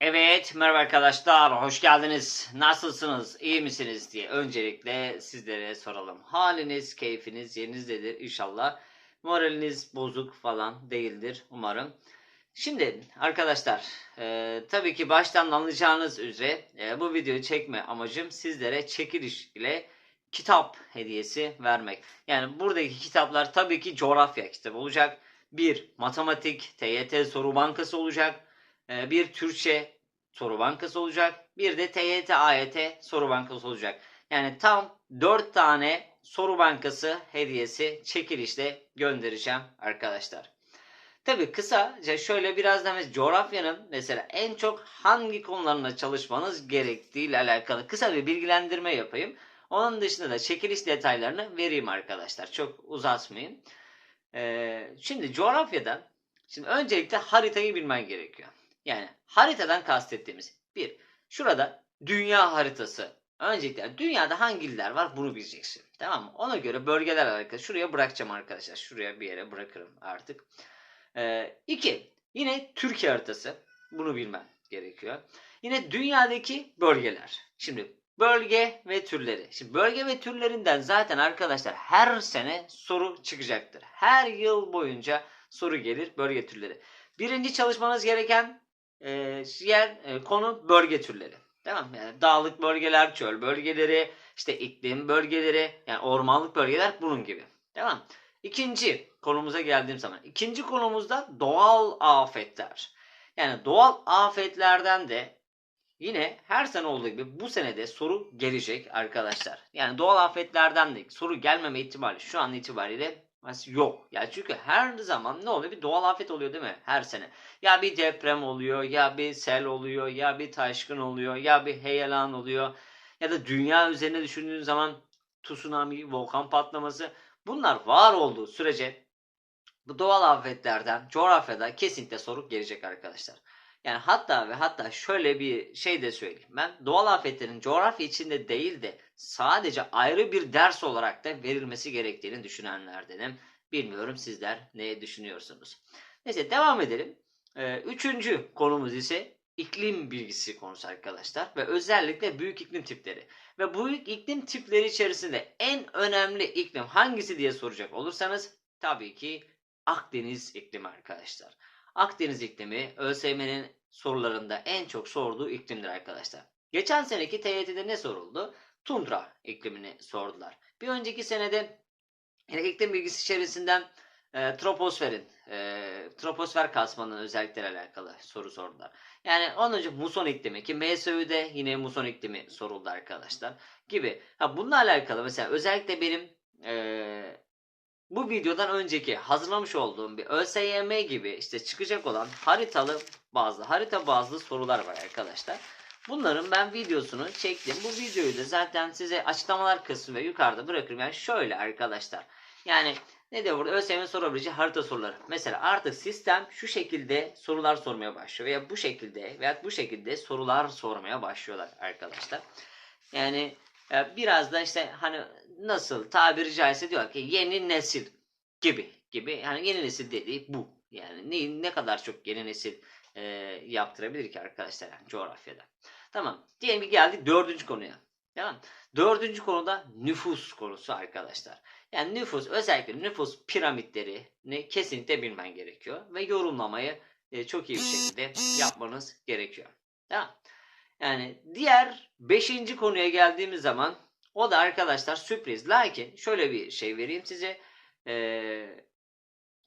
Evet, merhaba arkadaşlar, hoş geldiniz. Nasılsınız, iyi misiniz diye öncelikle sizlere soralım. Haliniz, keyfiniz yerinizdedir inşallah. Moraliniz bozuk falan değildir umarım. Şimdi arkadaşlar, e, tabii ki baştan anlayacağınız üzere e, bu videoyu çekme amacım sizlere çekiliş ile kitap hediyesi vermek. Yani buradaki kitaplar tabii ki coğrafya kitabı olacak. Bir matematik, TYT soru bankası olacak. Ee, bir Türkçe soru bankası olacak. Bir de TYT AYT soru bankası olacak. Yani tam 4 tane soru bankası hediyesi çekilişle göndereceğim arkadaşlar. Tabi kısaca şöyle biraz da mesela coğrafyanın mesela en çok hangi konularına çalışmanız gerektiği ile alakalı kısa bir bilgilendirme yapayım. Onun dışında da çekiliş detaylarını vereyim arkadaşlar. Çok uzatmayayım. Ee, şimdi coğrafyadan şimdi öncelikle haritayı bilmen gerekiyor. Yani haritadan kastettiğimiz bir, şurada dünya haritası. Öncelikle dünyada hangi iller var bunu bileceksin. Tamam mı? Ona göre bölgeler alakalı. Şuraya bırakacağım arkadaşlar. Şuraya bir yere bırakırım artık. Ee, iki, yine Türkiye haritası. Bunu bilmen gerekiyor. Yine dünyadaki bölgeler. Şimdi bölge ve türleri. Şimdi bölge ve türlerinden zaten arkadaşlar her sene soru çıkacaktır. Her yıl boyunca soru gelir bölge türleri. Birinci çalışmanız gereken e, yer e, konu bölge türleri. Tamam? Yani dağlık bölgeler, çöl bölgeleri, işte iklim bölgeleri, yani ormanlık bölgeler bunun gibi. Tamam. İkinci konumuza geldiğim zaman. ikinci konumuzda doğal afetler. Yani doğal afetlerden de yine her sene olduğu gibi bu senede soru gelecek arkadaşlar. Yani doğal afetlerden de soru gelmeme ihtimali şu an itibariyle yok. Ya çünkü her zaman ne oluyor? Bir doğal afet oluyor değil mi? Her sene. Ya bir deprem oluyor, ya bir sel oluyor, ya bir taşkın oluyor, ya bir heyelan oluyor. Ya da dünya üzerine düşündüğün zaman tsunami, volkan patlaması. Bunlar var olduğu sürece bu doğal afetlerden coğrafyada kesinlikle soru gelecek arkadaşlar. Yani hatta ve hatta şöyle bir şey de söyleyeyim ben. Doğal afetlerin coğrafya içinde değil de sadece ayrı bir ders olarak da verilmesi gerektiğini düşünenlerdenim. Bilmiyorum sizler ne düşünüyorsunuz. Neyse devam edelim. Ee, üçüncü konumuz ise iklim bilgisi konusu arkadaşlar. Ve özellikle büyük iklim tipleri. Ve bu iklim tipleri içerisinde en önemli iklim hangisi diye soracak olursanız tabii ki Akdeniz iklimi arkadaşlar. Akdeniz iklimi ÖSYM'nin sorularında en çok sorduğu iklimdir arkadaşlar. Geçen seneki TYT'de ne soruldu? Tundra iklimini sordular. Bir önceki senede iklim bilgisi içerisinden e, troposferin, e, troposfer kasmanın özellikleri alakalı soru sordular. Yani onun önce muson iklimi ki MSÜ'de yine muson iklimi soruldu arkadaşlar gibi. Ha bununla alakalı mesela özellikle benim e, bu videodan önceki hazırlamış olduğum bir ÖSYM gibi işte çıkacak olan haritalı bazı harita bazlı sorular var arkadaşlar. Bunların ben videosunu çektim. Bu videoyu da zaten size açıklamalar kısmı ve yukarıda bırakırım. Yani şöyle arkadaşlar. Yani ne de burada ÖSYM sorabileceği harita soruları. Mesela artık sistem şu şekilde sorular sormaya başlıyor. Veya bu şekilde veya bu şekilde sorular sormaya başlıyorlar arkadaşlar. Yani e, biraz da işte hani nasıl tabiri caizse diyor ki yeni nesil gibi gibi. Yani yeni nesil dediği bu. Yani ne, ne kadar çok yeni nesil e, yaptırabilir ki arkadaşlar yani coğrafyada. Tamam. Diyelim ki geldik dördüncü konuya. Tamam. Dördüncü konuda nüfus konusu arkadaşlar. Yani nüfus özellikle nüfus piramitlerini kesinlikle bilmen gerekiyor. Ve yorumlamayı e, çok iyi bir şekilde yapmanız gerekiyor. Tamam. Yani diğer beşinci konuya geldiğimiz zaman o da arkadaşlar sürpriz. Lakin şöyle bir şey vereyim size. Ee,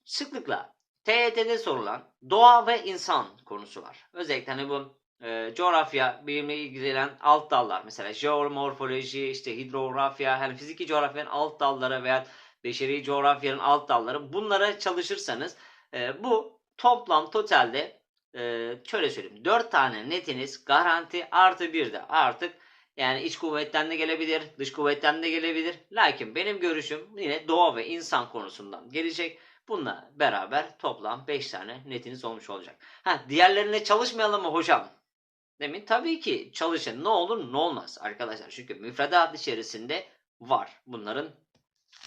sıklıkla TYT'de sorulan doğa ve insan konusu var. Özellikle hani bu e, coğrafya bilimle ilgilenen alt dallar. Mesela jeomorfoloji, işte hidrografya, hani fiziki coğrafyanın alt dalları veya beşeri coğrafyanın alt dalları. Bunlara çalışırsanız e, bu toplam totalde e, şöyle söyleyeyim. 4 tane netiniz garanti artı bir de artık yani iç kuvvetten de gelebilir, dış kuvvetten de gelebilir. Lakin benim görüşüm yine doğa ve insan konusundan gelecek. Bununla beraber toplam 5 tane netiniz olmuş olacak. Ha diğerlerine çalışmayalım mı hocam? Demin tabii ki çalışın. Ne olur ne olmaz arkadaşlar. Çünkü müfredat içerisinde var bunların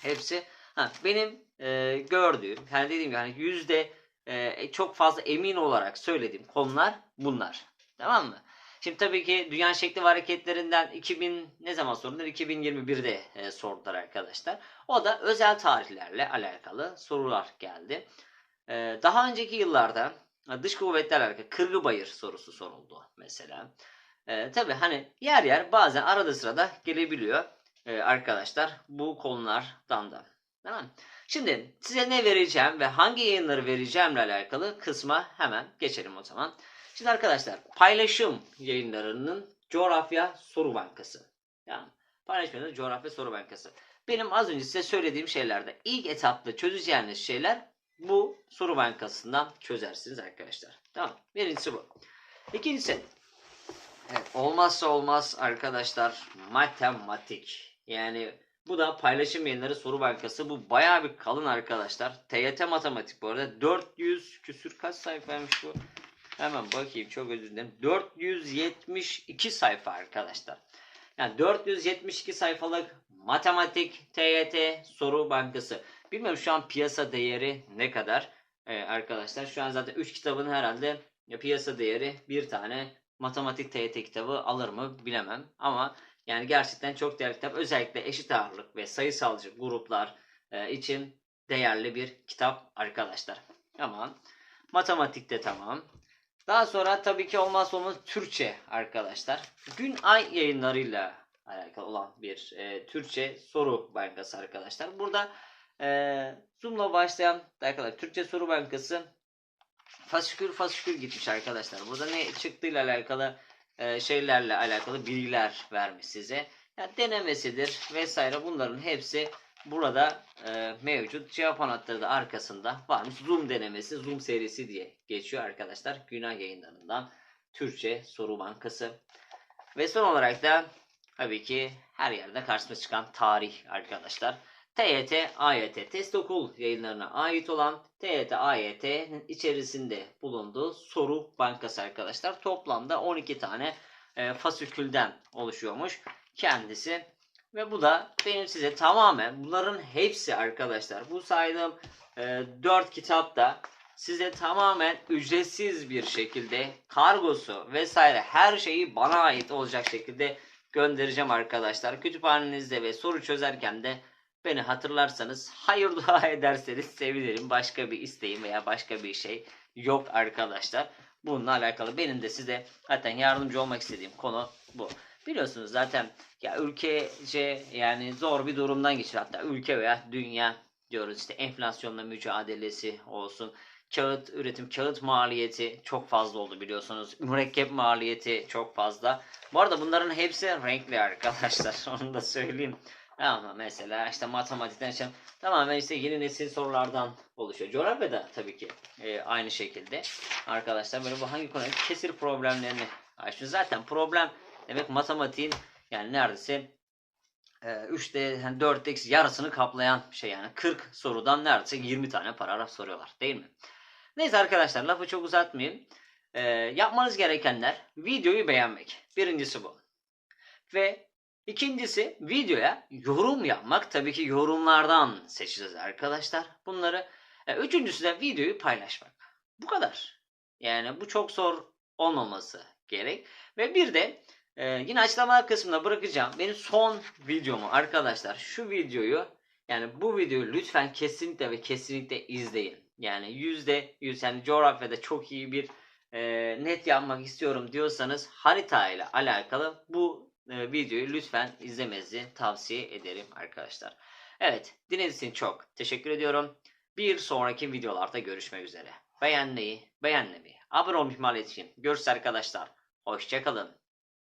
hepsi. Ha, benim e, gördüğüm, yani dediğim gibi hani yüzde e, çok fazla emin olarak söylediğim konular bunlar. Tamam mı? Şimdi tabii ki dünya şekli ve hareketlerinden 2000 ne zaman sordular? 2021'de e, sordular arkadaşlar. O da özel tarihlerle alakalı sorular geldi. E, daha önceki yıllarda e, dış kuvvetler alakalı Kırgıbayır sorusu soruldu mesela. E, tabii hani yer yer bazen arada sırada gelebiliyor e, arkadaşlar bu konulardan da. Tamam? Şimdi size ne vereceğim ve hangi yayınları vereceğimle alakalı kısma hemen geçelim o zaman. Şimdi arkadaşlar paylaşım yayınlarının coğrafya soru bankası. Yani paylaşım yayınları coğrafya soru bankası. Benim az önce size söylediğim şeylerde ilk etapta çözeceğiniz şeyler bu soru bankasından çözersiniz arkadaşlar. Tamam. Birincisi bu. İkincisi evet, olmazsa olmaz arkadaşlar matematik. Yani bu da paylaşım yayınları soru bankası. Bu bayağı bir kalın arkadaşlar. TYT matematik bu arada. 400 küsür kaç sayfaymış bu? Hemen bakayım çok özür dilerim. 472 sayfa arkadaşlar. Yani 472 sayfalık matematik TYT soru bankası. Bilmiyorum şu an piyasa değeri ne kadar ee, arkadaşlar. Şu an zaten 3 kitabın herhalde piyasa değeri bir tane matematik TYT kitabı alır mı bilemem. Ama yani gerçekten çok değerli kitap. Özellikle eşit ağırlık ve sayısalcı gruplar e, için değerli bir kitap arkadaşlar. Tamam. Matematikte tamam. Daha sonra tabii ki olmazsa olmaz Türkçe arkadaşlar. Gün ay yayınlarıyla alakalı olan bir e, Türkçe soru bankası arkadaşlar. Burada e, Zoom'la başlayan arkadaşlar Türkçe soru bankası fasikür fasikür gitmiş arkadaşlar. Burada ne çıktığıyla alakalı e, şeylerle alakalı bilgiler vermiş size. Yani denemesidir vesaire bunların hepsi burada e, mevcut. Cevap anahtarı da arkasında varmış. Zoom denemesi, Zoom serisi diye geçiyor arkadaşlar. Günah yayınlarından Türkçe soru bankası. Ve son olarak da tabii ki her yerde karşımıza çıkan tarih arkadaşlar. TYT, AYT, test okul yayınlarına ait olan TYT, AYT'nin içerisinde bulunduğu soru bankası arkadaşlar. Toplamda 12 tane e, fasikülden oluşuyormuş kendisi. Ve bu da benim size tamamen bunların hepsi arkadaşlar. Bu saydığım e, 4 kitap da size tamamen ücretsiz bir şekilde kargosu vesaire her şeyi bana ait olacak şekilde göndereceğim arkadaşlar. Kütüphanenizde ve soru çözerken de beni hatırlarsanız hayır dua ederseniz sevinirim. Başka bir isteğim veya başka bir şey yok arkadaşlar. Bununla alakalı benim de size zaten yardımcı olmak istediğim konu bu. Biliyorsunuz zaten ya ülkece yani zor bir durumdan geçiyor. Hatta ülke veya dünya diyoruz işte enflasyonla mücadelesi olsun. Kağıt üretim, kağıt maliyeti çok fazla oldu biliyorsunuz. Mürekkep maliyeti çok fazla. Bu arada bunların hepsi renkli arkadaşlar. Onu da söyleyeyim. Ama mesela işte matematikten işte tamamen işte yeni nesil sorulardan oluşuyor. Coğrafya da tabii ki e, aynı şekilde. Arkadaşlar böyle bu hangi konu? Kesir problemlerini açmış. Zaten problem demek matematiğin yani neredeyse e, 3'te yani 4'te yarısını kaplayan bir şey yani 40 sorudan neredeyse 20 tane paragraf soruyorlar değil mi? Neyse arkadaşlar lafı çok uzatmayayım. E, yapmanız gerekenler videoyu beğenmek. Birincisi bu. Ve İkincisi videoya yorum yapmak. Tabii ki yorumlardan seçeceğiz arkadaşlar bunları. E, üçüncüsü de videoyu paylaşmak. Bu kadar. Yani bu çok zor olmaması gerek. Ve bir de e, yine açıklama kısmına bırakacağım. Benim son videomu arkadaşlar şu videoyu yani bu videoyu lütfen kesinlikle ve kesinlikle izleyin. Yani yüzde yüz yani coğrafyada çok iyi bir e, net yapmak istiyorum diyorsanız harita ile alakalı bu e, videoyu lütfen izlemenizi tavsiye ederim arkadaşlar. Evet dinlediğiniz için çok teşekkür ediyorum. Bir sonraki videolarda görüşmek üzere. Beğenmeyi, beğenmeyi, abone olmayı ihmal etmeyin. Görüşürüz arkadaşlar. Hoşçakalın.